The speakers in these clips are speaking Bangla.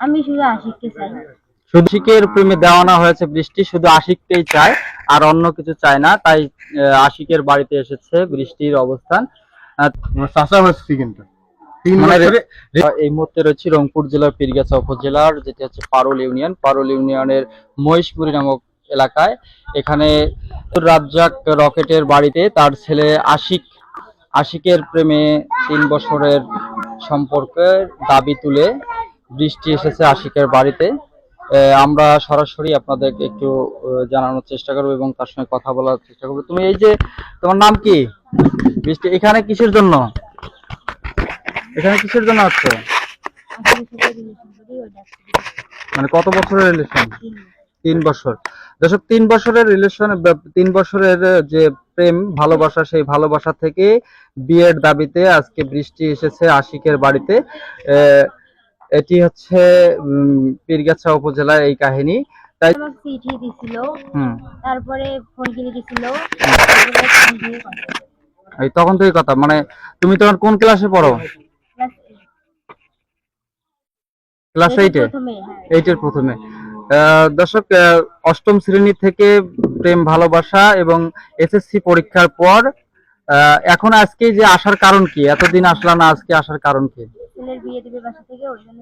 আমি শুধু আশিককে চাই। শুধু আশিকের প্রেমে দেওয়ানা হয়েছে বৃষ্টি শুধু আশিককেই চায় আর অন্য কিছু চায় না। তাই আশিকের বাড়িতে এসেছে বৃষ্টির অবস্থান। চাষা হচ্ছে কিন্তু তিন মানে এই মুহূর্তে রয়েছে রংপুর জেলার পীরগাছা উপজেলার যেটি হচ্ছে পারুল ইউনিয়ন। পারুল ইউনিয়নের মহেশপুরি নামক এলাকায়। এখানে রাজ্জাক রকেটের বাড়িতে তার ছেলে আশিক আশিকের প্রেমে তিন বছরের সম্পর্কের দাবি তুলে বৃষ্টি এসেছে আশিকের বাড়িতে। আমরা সরাসরি আপনাদেরকে একটু জানানোর চেষ্টা করব এবং তার সঙ্গে কথা বলার চেষ্টা করব। তুমি এই যে তোমার নাম কি? বৃষ্টি এখানে কিসের জন্য? এখানে কিসের জন্য আসছো? মানে কত বছরের রিলেশন তিন বছর। দর্শক তিন বছরের রিলেশন তিন বছরের যে প্রেম ভালোবাসা সেই ভালোবাসা থেকে বিয়ের দাবিতে আজকে বৃষ্টি এসেছে আশিকের বাড়িতে। আহ, এটি হচ্ছে পীরগাছা উপজেলার এই কাহিনী। তাই চিঠি দিছিল। তারপরে ফোন কিনে দিছিল। এই তখন থেকে কথা মানে তুমি তখন কোন ক্লাসে পড়ো? ক্লাস এইটে হ্যাঁ এইটের প্রথমে আহ, দর্শক অষ্টম শ্রেণি থেকে প্রেম ভালোবাসা এবং এসএসসি পরীক্ষার পর এখন আজকে যে আসার কারণ কি? এতদিন আসলা না আজকে আসার কারণ কি? ছেলের বিয়ে দিবে বাসা থেকে ওই জন্য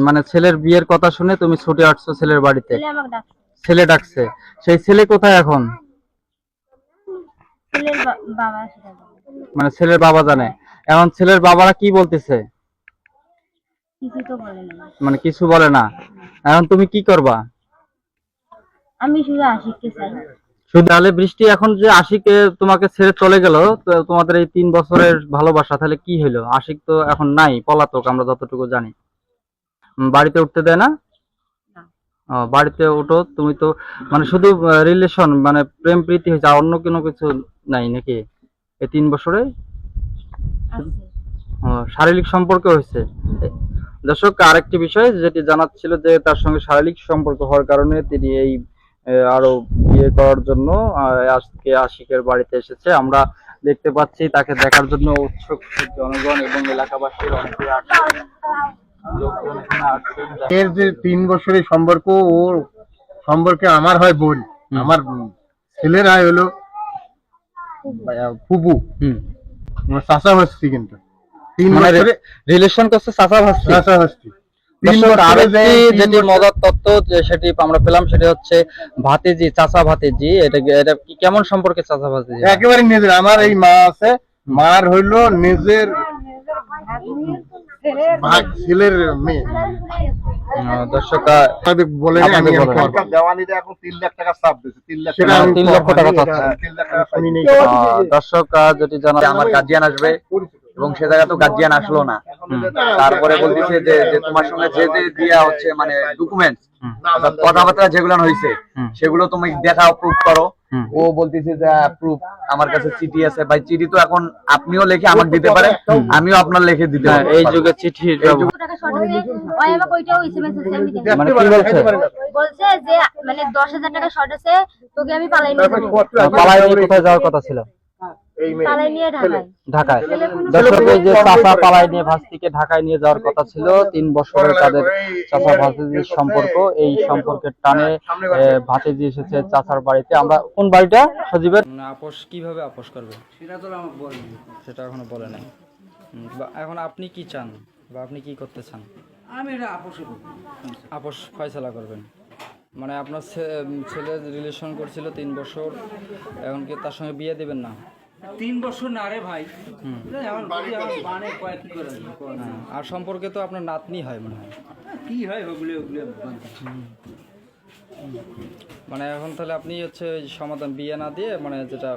মানে ছেলের বিয়ের কথা শুনে তুমি ছুটে আসছো ছেলের বাড়িতে। ছেলে আমাকে ডাকছে। ছেলে ডাকছে। সেই ছেলে কোথায় এখন? ছেলের বা- বাবা সেটা জানে। মানে ছেলের বাবা জানে। এখন ছেলের বাবারা কি বলতেছে? কিছু তো বলে না। মানে কিছু বলে না। এখন তুমি কি করবা? আমি শুধু আশিককে চাই। তাহলে বৃষ্টি এখন যে আশিকে তোমাকে ছেড়ে চলে গেল তো তোমাদের এই তিন বছরের ভালোবাসা তাহলে কি হলো আশিক তো এখন নাই পলাতক আমরা যতটুকু জানি। বাড়িতে উঠতে দেয় না? বাড়িতে উঠো তুমি তো মানে শুধু রিলেশন মানে প্রেম প্রীতি হয়েছে আর অন্য কোনো কিছু নাই নাকি? এই তিন বছরে? ও, শারীরিক সম্পর্ক হয়েছে? দর্শক আরেকটি বিষয় যেটি জানাচ্ছিল যে তার সঙ্গে শারীরিক সম্পর্ক হওয়ার কারণে তিনি এই আরও বিয়ে করার জন্য আজকে আশিকের বাড়িতে এসেছে। আমরা দেখতে পাচ্ছি তাকে দেখার জন্য উৎসুক জনগণ এবং এলাকাবাসীর অনেকে এর যে তিন বছরের সম্পর্ক ও সম্পর্কে আমার হয় বোন। আমার ছেলের হয় হলো ফুপু। হুম। আমার চাষা কিন্তু। তিন মানে বছরে রিলেশন করছে চাষা হচ্ছে যেটি মজার তত্ত্ব যে সেটি আমরা পেলাম সেটি হচ্ছে ভাতিজি চাচা ভাতিজি। এটা এটা কেমন সম্পর্কে চাচা ভাতিজি? একেবারে নিজের আমার এই মা আছে মার হইল নিজের ভাগ ছেলের মেয়ে। দর্শক বলে আমি দেওয়ানিতে এখন তিন লাখ টাকা চাপ তিন লাখ তিন লক্ষ টাকা দর্শক যেটি জানা আমার গার্জিয়ান আসবে এবং সে জায়গা তো গার্জিয়ান আসলো না। তারপরে বলতেছে যে যে তোমার সঙ্গে যে যে দিয়া হচ্ছে মানে ডকুমেন্টস কথাবার্তা যেগুলো হয়েছে সেগুলো তুমি দেখাও প্রুফ করো ও বলতেছে যে প্রুফ আমার কাছে চিঠি আছে ভাই চিঠি তো এখন আপনিও লিখে আমাকে দিতে পারেন আমিও আপনার লিখে দিতে হ্যাঁ, পারব। এই যুগে চিঠি এই টাকা শর্ট আছে ওই আমাকে ওইটাও এসএমএস আছে আমি দেখি মানে কি বলছে বলছে যে মানে দশ হাজার টাকা শর্ট আছে তোকে আমি পালাই পালাই কোথায় যাওয়ার কথা ছিল এই মেয়ে পালাই নিয়ে ঢাকায়। ঢাকায়। দর্শক এই যে চাচা পালাই নিয়ে ভাস্তিকে ঢাকায় নিয়ে যাওয়ার কথা ছিল তিন বছরের তাদের চাচা ভাতিজির সম্পর্ক এই সম্পর্কের টানে ভাতিজি এসেছে চাচার বাড়িতে। আমরা কোন বাড়িটা সজীবের? আপোষ কীভাবে আপোষ করবে? সেটা তো সেটা এখনও বলে নাই। এখন আপনি কি চান? বা আপনি কি করতে চান? আমি এটা আপোষে আপোষ ফয়সালা করবেন। মানে আপনার ছেলে রিলেশন করছিল তিন বছর। এখন কি তার সঙ্গে বিয়ে দেবেন না? তিন বছর না রে ভাই। কি। হ্যাঁ, আর সম্পর্কে তো আপনার নাতনি হয় মনে হয়। কি হয় ওগুলো ওগুলো মানে এখন তাহলে আপনি হচ্ছে ওই সমাধান বিয়ে না দিয়ে মানে যেটা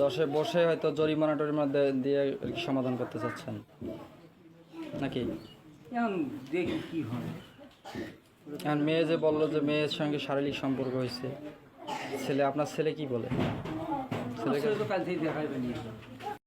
দশে বসে হয়তো জরিমানা টরিমানা দিয়ে আর কি সমাধান করতে চাচ্ছেন? নাকি? এখন দেখি কি হয়। এখন মেয়ে যে বলল যে মেয়ের সঙ্গে শারীরিক সম্পর্ক হয়েছে ছেলে আপনার ছেলে কি বলে? ছেলে তো কাল থেকে দেখাইবে নিয়ে